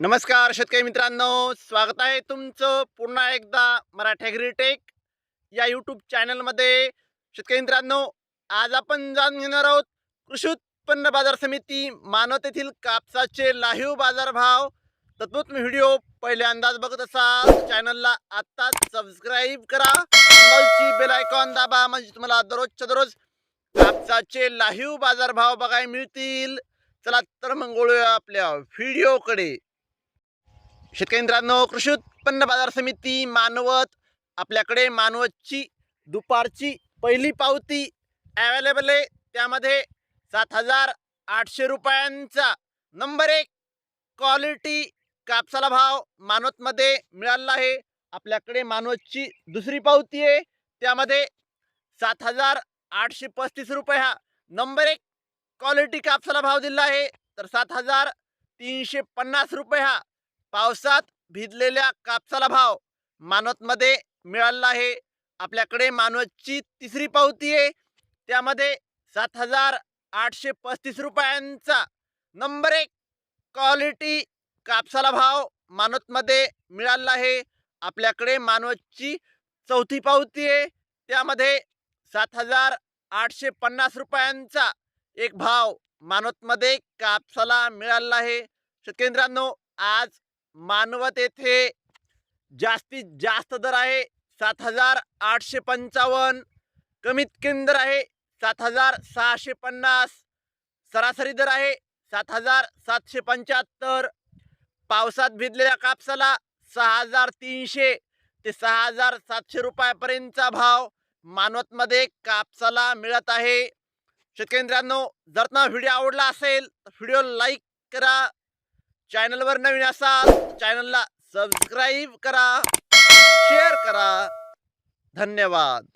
नमस्कार शेतकरी मित्रांनो स्वागत आहे तुमचं पुन्हा एकदा मराठी ॲग्रीटेक या यूट्यूब चॅनलमध्ये शेतकरी मित्रांनो आज आपण जाणून घेणार आहोत कृषी उत्पन्न बाजार समिती मानवत येथील कापसाचे लाहीव बाजारभाव. तत्पूर्त व्हिडिओ पहिल्यांदाच बघत असाल चॅनलला आत्ताच सबस्क्राईब करा. बेल आयकॉन दाबा म्हणजे तुम्हाला दररोजच्या दररोज कापसाचे लाहीव बाजारभाव बघायला मिळतील. चला तर मग आपल्या व्हिडिओकडे शेतकरी मित्रांनो कृषी उत्पन्न बाजार समिती मानवत आपल्याकडे मानवतची दुपारची पहिली पावती अवेलेबल आहे. त्यामध्ये सात हजार आठशे रुपयांचा नंबर एक क्वालिटी कापसाला भाव मानवतमध्ये मिळाला आहे. आपल्याकडे मानवतची दुसरी पावती आहे. त्यामध्ये सात हजार आठशे पस्तीस रुपये हा नंबर एक क्वालिटी कापसाला भाव दिला आहे. तर सात हजार तीनशे पन्नास रुपये हा पावसात भिजलेल्या कापसाला भाव मानवतमध्ये मिळाला आहे. आपल्याकडे मानवतची तिसरी पावती आहे. त्यामध्ये सात हजार आठशे पस्तीस रुपयांचा नंबर एक क्वालिटी कापसाला भाव मानवतमध्ये मिळाला आहे. आपल्याकडे मानवतची चौथी पावती आहे. त्यामध्ये सात हजार आठशे पन्नास रुपयांचा एक भाव मानवतमध्ये कापसाला मिळाला आहे. शेतकऱ्यांनो आज मानवत येथे जास्तीत जास्त दर आहे. सात हजार आठशे पंचावन्न. कमीत कमी दर आहे सात हजार सहाशे पन्नास. सरासरी दर आहे सात हजार सातशे पंच्याहत्तर. पावसात भिजलेल्या कापसाला सहा हजार तीनशे ते सहा हजार सातशे रुपयापर्यंतचा भाव मानवतमध्ये कापसाला मिळत आहे. शेतकऱ्यांनो जर तुम्हाला व्हिडिओ आवडला असेल तर व्हिडिओ लाईक करा. चॅनलवर नवीन असाल चॅनलला सबस्क्राईब करा शेअर करा. धन्यवाद.